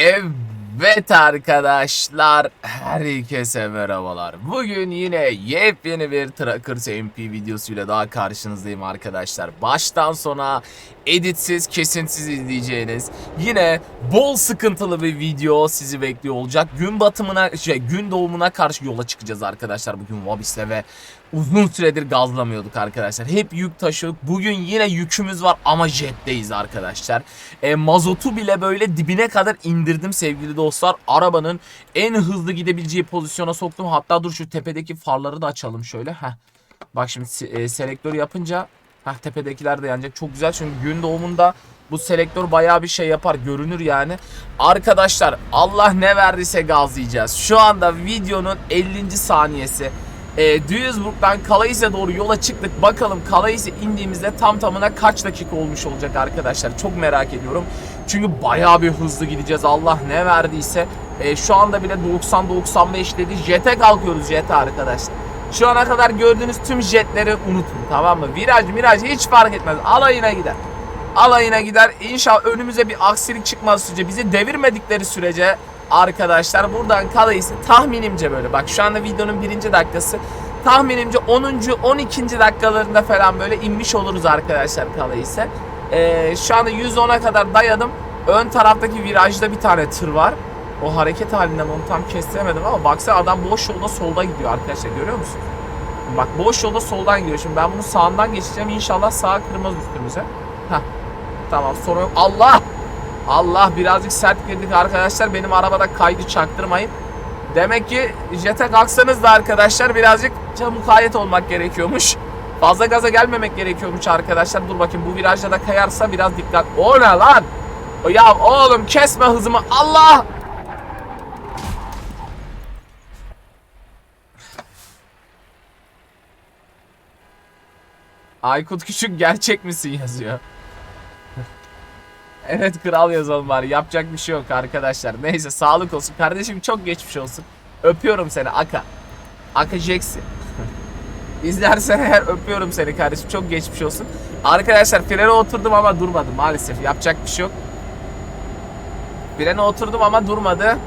Evet arkadaşlar, herkese merhabalar. Bugün yine yepyeni bir Trackers MP videosuyla daha karşınızdayım arkadaşlar. Baştan sona editsiz, kesintisiz izleyeceğiniz yine bol sıkıntılı bir video sizi bekliyor olacak. Gün batımına, şey, gün doğumuna karşı yola çıkacağız arkadaşlar bugün Vabis'le ve uzun süredir gazlamıyorduk arkadaşlar. Hep yük taşıyorduk. Bugün yine yükümüz var ama jetteyiz arkadaşlar. E, mazotu bile böyle dibine kadar indirdim sevgili dostlar. Arabanın en hızlı gidebileceği pozisyona soktum. Hatta dur şu tepedeki farları da açalım şöyle. Heh. Bak şimdi e, selektör yapınca Heh, tepedekiler de yanacak. Çok güzel çünkü gün doğumunda bu selektör bayağı bir şey yapar. Görünür yani. Arkadaşlar Allah ne verdiyse gazlayacağız. Şu anda videonun 50. saniyesi. E, Duisburg'dan Kalais'e doğru yola çıktık. Bakalım Kalais'e indiğimizde tam tamına kaç dakika olmuş olacak arkadaşlar. Çok merak ediyorum. Çünkü bayağı bir hızlı gideceğiz. Allah ne verdiyse. E, şu anda bile 90-95 dedi. Jet'e kalkıyoruz jet'e arkadaşlar. Şu ana kadar gördüğünüz tüm jetleri unutun tamam mı? Viraj miraj hiç fark etmez. Alayına gider. Alayına gider. İnşallah önümüze bir aksilik çıkmaz sürece bizi devirmedikleri sürece arkadaşlar buradan kalayısı tahminimce böyle. Bak şu anda videonun birinci dakikası. Tahminimce 10. 12. dakikalarında falan böyle inmiş oluruz arkadaşlar kalayısı. Ee, şu anda 110'a kadar dayadım. Ön taraftaki virajda bir tane tır var. O hareket halinden onu tam kestiremedim ama baksana adam boş yolda solda gidiyor arkadaşlar görüyor musunuz? Bak boş yolda soldan gidiyor. Şimdi ben bunu sağından geçeceğim. İnşallah sağa kırmaz üstümüze. Heh. Tamam sorun yok. Allah! Allah birazcık sert girdik arkadaşlar. Benim arabada kaydı çaktırmayın. Demek ki jete kalksanız da arkadaşlar birazcık mukayyet olmak gerekiyormuş. Fazla gaza gelmemek gerekiyormuş arkadaşlar. Dur bakayım bu virajda da kayarsa biraz dikkat. O ne lan? Ya oğlum kesme hızımı. Allah! Aykut Küçük gerçek misin yazıyor. Evet kral yazalım bari. Yapacak bir şey yok arkadaşlar. Neyse sağlık olsun. Kardeşim çok geçmiş olsun. Öpüyorum seni Aka. Aka Jackson. İzlersen eğer öpüyorum seni kardeşim. Çok geçmiş olsun. Arkadaşlar frene oturdum ama durmadı maalesef. Yapacak bir şey yok. Frene oturdum ama durmadı.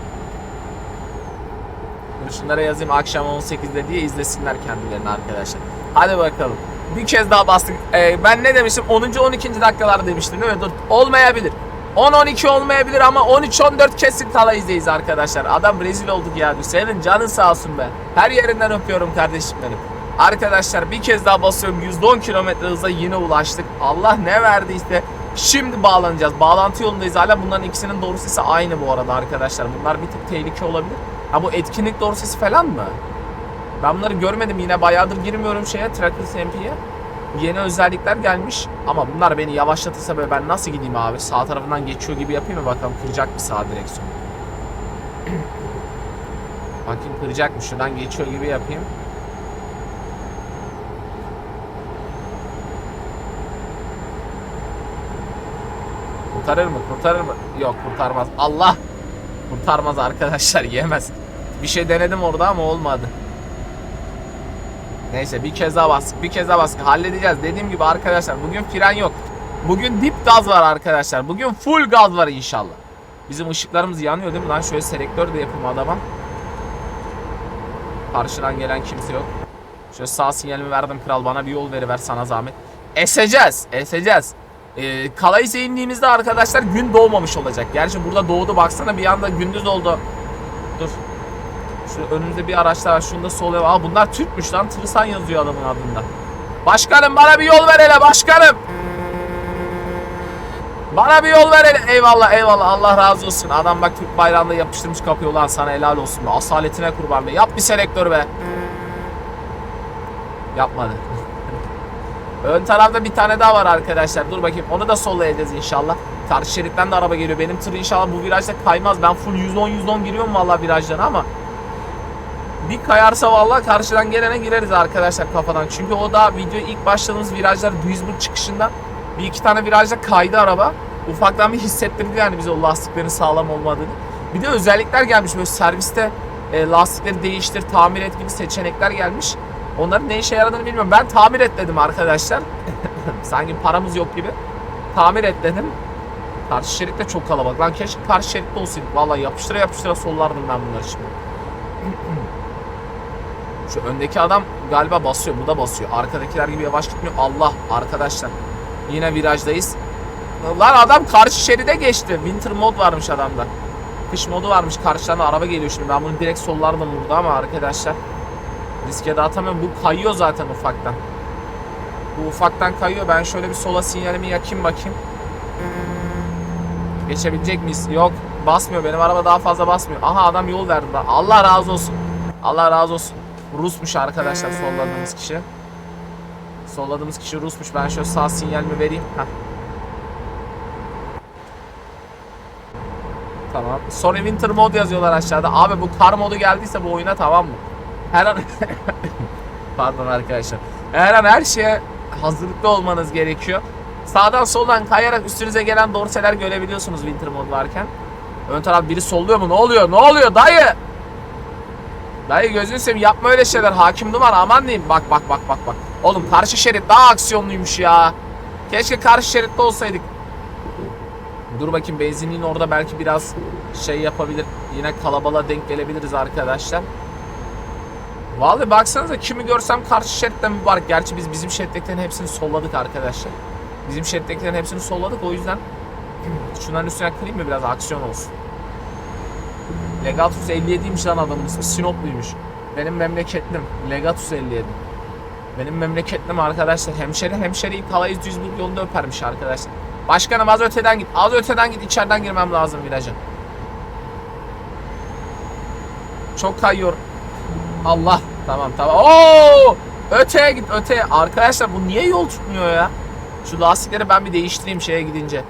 Dur şunlara yazayım akşam 18'de diye izlesinler kendilerini arkadaşlar. Hadi bakalım. Bir kez daha bastık. Ee, ben ne demiştim? 10. 12. dakikalar demiştim değil mi? Dur. Olmayabilir. 10-12 olmayabilir ama 13-14 kesin kala izleyiz arkadaşlar. Adam rezil olduk ya. Senin canın sağ olsun be. Her yerinden öpüyorum kardeşim benim. Arkadaşlar bir kez daha basıyorum. 110 km hıza yine ulaştık. Allah ne verdiyse şimdi bağlanacağız. Bağlantı yolundayız hala. Bunların ikisinin doğru sesi aynı bu arada arkadaşlar. Bunlar bir tık tehlike olabilir. Ha bu etkinlik doğru sesi falan mı? Ben bunları görmedim yine bayağıdır girmiyorum şeye Trackers MP'ye. Yeni özellikler gelmiş ama bunlar beni yavaşlatırsa böyle ben nasıl gideyim abi? Sağ tarafından geçiyor gibi yapayım mı bakalım kıracak mı sağ direksiyon? Bakayım kıracak mı? Şuradan geçiyor gibi yapayım. Kurtarır mı? Kurtarır mı? Yok kurtarmaz. Allah! Kurtarmaz arkadaşlar yemez. Bir şey denedim orada ama olmadı. Neyse bir kez daha bastık. Bir kez daha bastık. Halledeceğiz. Dediğim gibi arkadaşlar bugün fren yok. Bugün dip gaz var arkadaşlar. Bugün full gaz var inşallah. Bizim ışıklarımız yanıyor değil mi lan? Şöyle selektör de yapayım adama. Karşıdan gelen kimse yok. Şöyle sağ sinyalimi verdim kral bana bir yol veriver sana zahmet. Eseceğiz. Eseceğiz. Ee, Kalayis'e indiğimizde arkadaşlar gün doğmamış olacak. Gerçi burada doğdu baksana bir anda gündüz oldu. Dur. Şu önümüzde bir araç var. Şunda sol ev. Aa bunlar Türkmüş lan. Tırsan yazıyor adamın adında. Başkanım bana bir yol ver hele başkanım. Bana bir yol ver hele. Eyvallah eyvallah. Allah razı olsun. Adam bak Türk bayrağını da yapıştırmış kapıyor ulan sana helal olsun be. Asaletine kurban be. Yap bir selektör be. Yapmadı. Ön tarafta bir tane daha var arkadaşlar. Dur bakayım. Onu da sollayacağız inşallah. Karşı şeritten de araba geliyor. Benim tır inşallah bu virajda kaymaz. Ben full 110-110 giriyorum vallahi virajdan ama bir kayarsa vallahi karşıdan gelene gireriz arkadaşlar kafadan. Çünkü o da video ilk başladığımız virajlar Duisburg çıkışında bir iki tane virajda kaydı araba. Ufaktan bir hissettirdi yani bize o lastiklerin sağlam olmadığını. Bir de özellikler gelmiş böyle serviste e, lastikleri değiştir, tamir et gibi seçenekler gelmiş. Onların ne işe yaradığını bilmiyorum. Ben tamir et dedim arkadaşlar. Sanki paramız yok gibi. Tamir et dedim. Karşı şerit de çok kalabalık. Lan keşke karşı şeritte olsaydık. Vallahi yapıştıra yapıştıra sollardım ben bunları şimdi. Şu öndeki adam galiba basıyor. Bu da basıyor. Arkadakiler gibi yavaş gitmiyor. Allah arkadaşlar. Yine virajdayız. Lan adam karşı şeride geçti. Winter mod varmış adamda. Kış modu varmış. Karşıdan da araba geliyor şimdi. Ben bunu direkt sollardım burada ama arkadaşlar. Riske de atamıyorum. Bu kayıyor zaten ufaktan. Bu ufaktan kayıyor. Ben şöyle bir sola sinyalimi yakayım bakayım. Geçebilecek miyiz? Yok. Basmıyor. Benim araba daha fazla basmıyor. Aha adam yol verdi. Allah razı olsun. Allah razı olsun. Rusmuş arkadaşlar solladığımız kişi. Solladığımız kişi Rusmuş. Ben şöyle sağ sinyalimi vereyim. Heh. Tamam. Sony Winter mod yazıyorlar aşağıda. Abi bu kar modu geldiyse bu oyuna tamam mı? Her an... Pardon arkadaşlar. Her an her şeye hazırlıklı olmanız gerekiyor. Sağdan soldan kayarak üstünüze gelen dorseler görebiliyorsunuz Winter mod varken. Ön taraf biri solluyor mu? Ne oluyor? Ne oluyor dayı? Dayı gözünü seveyim yapma öyle şeyler. Hakim numara aman diyeyim. Bak bak bak bak bak. Oğlum karşı şerit daha aksiyonluymuş ya. Keşke karşı şeritte olsaydık. Dur bakayım benzinliğin orada belki biraz şey yapabilir. Yine kalabalığa denk gelebiliriz arkadaşlar. Vallahi baksanıza kimi görsem karşı şeritten mübarek. Gerçi biz bizim şerittekilerin hepsini solladık arkadaşlar. Bizim şerittekilerin hepsini solladık o yüzden şunların üstüne kırayım mı biraz aksiyon olsun. Legatus 57'ymiş lan adamın ismi. Sinopluymuş. Benim memleketlim. Legatus 57. Benim memleketlim arkadaşlar. Hemşeri hemşeriyi düz bir yolunda öpermiş arkadaşlar. Başkanım az öteden git. Az öteden git. içeriden girmem lazım viraja. Çok kayıyor. Allah. Tamam tamam. Oo! Öteye git öteye. Arkadaşlar bu niye yol tutmuyor ya? Şu lastikleri ben bir değiştireyim şeye gidince.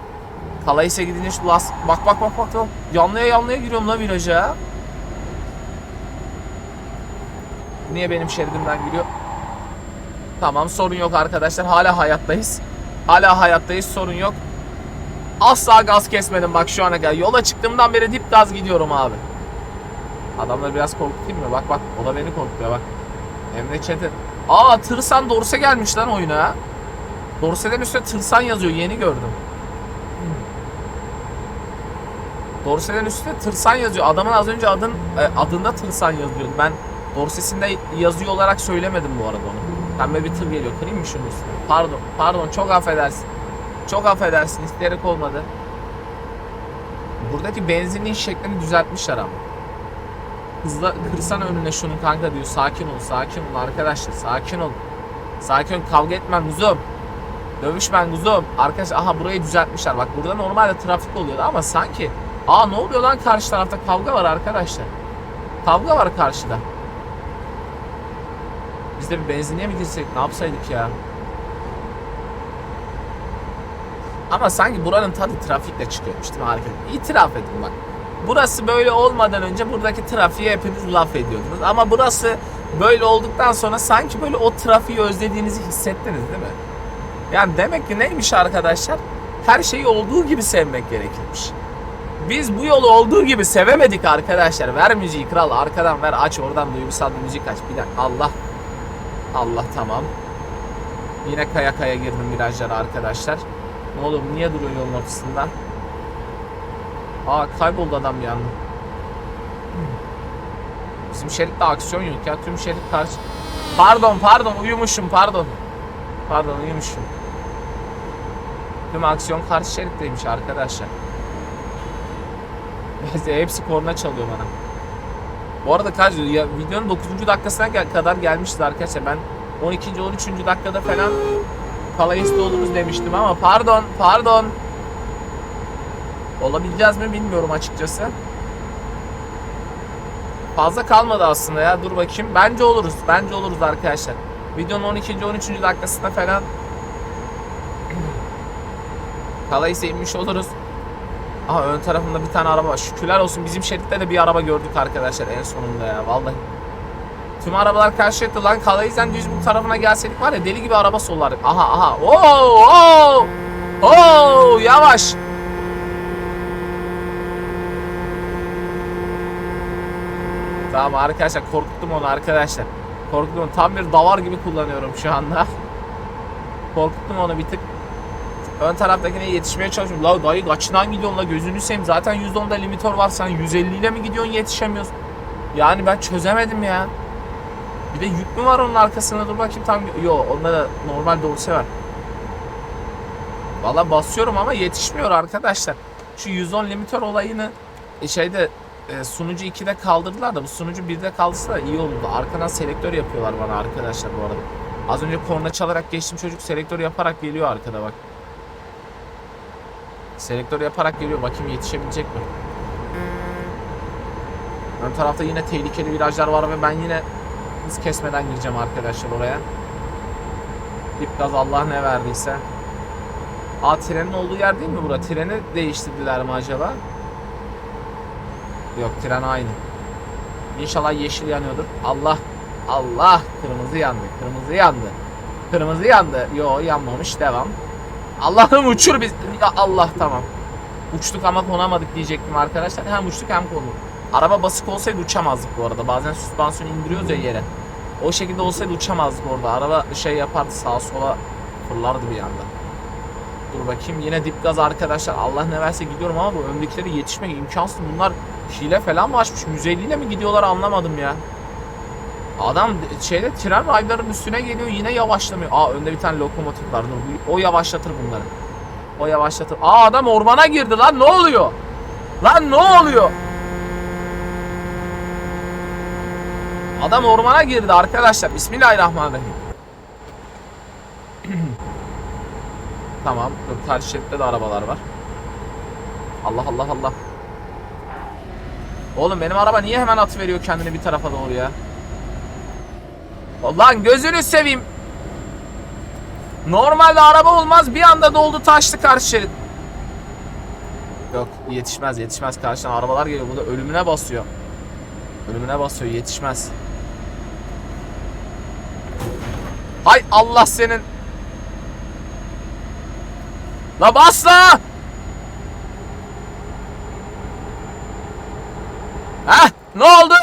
Kalayise gidince şu lastik... Bak bak bak bak. bak. Yanlaya yanlaya giriyorum la viraja. Niye benim şeridimden giriyor? Tamam sorun yok arkadaşlar. Hala hayattayız. Hala hayattayız sorun yok. Asla gaz kesmedim bak şu ana kadar. Yola çıktığımdan beri dip gaz gidiyorum abi. Adamları biraz korkutayım mı? Bak bak o da beni korkutuyor bak. Emre Çetin. Aa Tırsan Dorse gelmiş lan oyuna. Dorse'den üstüne Tırsan yazıyor yeni gördüm. Dorse'den üstüne Tırsan yazıyor. Adamın az önce adın e, adında Tırsan yazıyordu. Ben Dorsesinde yazıyor olarak söylemedim bu arada onu. Pembe bir tır geliyor. Kırayım mı şunun üstüne? Pardon. Pardon çok affedersin. Çok affedersin. İsteyerek olmadı. Buradaki benzinliğin şeklini düzeltmişler ama. Hızla kırsana önüne şunun kanka diyor. Sakin ol, sakin ol arkadaşlar. Sakin ol. Sakin ol. Kavga etmen kuzum. Dövüşmen kuzum. Arkadaşlar aha burayı düzeltmişler. Bak burada normalde trafik oluyordu ama sanki Aa ne oluyor lan karşı tarafta kavga var arkadaşlar. Kavga var karşıda. Biz de bir benzinliğe mi girsek ne yapsaydık ya? Ama sanki buranın tadı trafikle çıkıyormuş değil mi harika? İtiraf edin bak. Burası böyle olmadan önce buradaki trafiğe hepiniz laf ediyordunuz. Ama burası böyle olduktan sonra sanki böyle o trafiği özlediğinizi hissettiniz değil mi? Yani demek ki neymiş arkadaşlar? Her şeyi olduğu gibi sevmek gerekirmiş. Biz bu yolu olduğu gibi sevemedik arkadaşlar. Ver müziği kral arkadan ver aç oradan duygusal bir müzik aç. Bir dakika Allah. Allah tamam. Yine kaya kaya girdim virajlara arkadaşlar. Ne olur niye duruyor yolun ortasında? Aa kayboldu adam bir anda. Bizim şeritte aksiyon yok ya. Tüm şerit karşı. Pardon pardon uyumuşum pardon. Pardon uyumuşum. Tüm aksiyon karşı şeritteymiş arkadaşlar. Hepsi korna çalıyor bana. Bu arada kaç ya videonun 9. dakikasına kadar gelmişti arkadaşlar. Ben 12. 13. dakikada falan Kalayiste oluruz demiştim ama pardon pardon. Olabileceğiz mi bilmiyorum açıkçası. Fazla kalmadı aslında ya. Dur bakayım. Bence oluruz. Bence oluruz arkadaşlar. Videonun 12. 13. dakikasında falan Kalayise inmiş oluruz. Aha ön tarafında bir tane araba var. Şükürler olsun bizim şeritte de bir araba gördük arkadaşlar en sonunda ya vallahi. Tüm arabalar karşı şeritte lan Kalayiz'den düz bu tarafına gelseydik var ya deli gibi araba sollardık. Aha aha. Oo oo. Oo yavaş. Tamam arkadaşlar korkuttum onu arkadaşlar. Korkuttum onu. Tam bir davar gibi kullanıyorum şu anda. Korkuttum onu bir tık. Ön taraftakine yetişmeye çalışıyorum. La dayı kaçından gidiyorsun la gözünü seveyim. Zaten 110'da limitör var sen 150 ile mi gidiyorsun yetişemiyorsun. Yani ben çözemedim ya. Bir de yük mü var onun arkasında dur bakayım tam. Yo onda da normal dorse var. Valla basıyorum ama yetişmiyor arkadaşlar. Şu 110 limitör olayını e, şeyde e, sunucu 2'de kaldırdılar da bu sunucu 1'de kaldırsa iyi olurdu. Arkadan selektör yapıyorlar bana arkadaşlar bu arada. Az önce korna çalarak geçtim çocuk selektör yaparak geliyor arkada bak. Selektör yaparak geliyor. Bakayım yetişebilecek mi? Ön tarafta yine tehlikeli virajlar var ve ben yine hız kesmeden gireceğim arkadaşlar oraya. Dip gaz Allah ne verdiyse. Aa trenin olduğu yer değil mi bura? Treni değiştirdiler mi acaba? Yok tren aynı. İnşallah yeşil yanıyordur. Allah Allah kırmızı yandı. Kırmızı yandı. Kırmızı yandı. Yo yanmamış. Devam. Allah'ım uçur biz. Ya Allah tamam. Uçtuk ama konamadık diyecektim arkadaşlar. Hem uçtuk hem konduk. Araba basık olsaydı uçamazdık bu arada. Bazen süspansiyonu indiriyoruz ya yere. O şekilde olsaydı uçamazdık orada. Araba şey yapardı sağa sola fırlardı bir anda. Dur bakayım yine dip gaz arkadaşlar. Allah ne verse gidiyorum ama bu öndekileri yetişmek imkansız. Bunlar hile falan mı açmış? 150 ile mi gidiyorlar anlamadım ya. Adam şeyde tren rayların üstüne geliyor yine yavaşlamıyor. Aa önde bir tane lokomotif var. O yavaşlatır bunları. O yavaşlatır. Aa adam ormana girdi lan ne oluyor? Lan ne oluyor? Adam ormana girdi arkadaşlar. Bismillahirrahmanirrahim. tamam. Dur, şeritte de arabalar var. Allah Allah Allah. Oğlum benim araba niye hemen at veriyor kendini bir tarafa doğru ya? Lan gözünü seveyim. Normalde araba olmaz bir anda doldu taştı karşı şerit. Yok yetişmez yetişmez karşıdan arabalar geliyor bu da ölümüne basıyor. Ölümüne basıyor yetişmez. Hay Allah senin. La bas la. Heh ne oldu?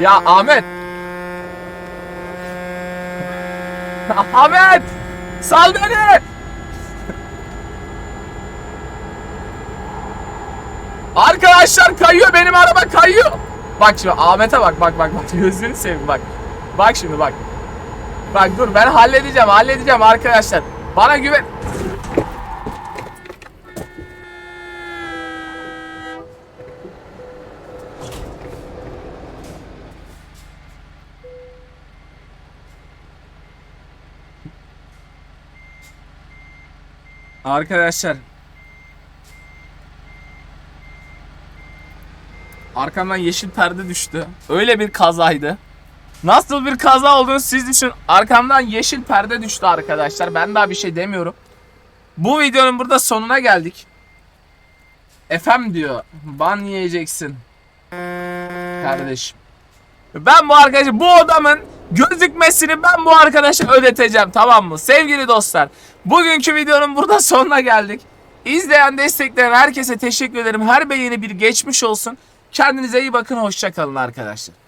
Ya Ahmet. Ahmet. Sal beni. Arkadaşlar kayıyor benim araba kayıyor. Bak şimdi Ahmet'e bak bak bak bak gözünü seveyim bak. Bak şimdi bak. Bak dur ben halledeceğim halledeceğim arkadaşlar. Bana güven. Arkadaşlar. Arkamdan yeşil perde düştü. Öyle bir kazaydı. Nasıl bir kaza olduğunu siz düşünün. Arkamdan yeşil perde düştü arkadaşlar. Ben daha bir şey demiyorum. Bu videonun burada sonuna geldik. Efem diyor. Ban yiyeceksin. Kardeşim. Ben bu arkadaşı bu odamın gözükmesini ben bu arkadaşa ödeteceğim tamam mı? Sevgili dostlar. Bugünkü videonun burada sonuna geldik. İzleyen destekleyen herkese teşekkür ederim. Her beğeni bir geçmiş olsun. Kendinize iyi bakın. Hoşçakalın arkadaşlar.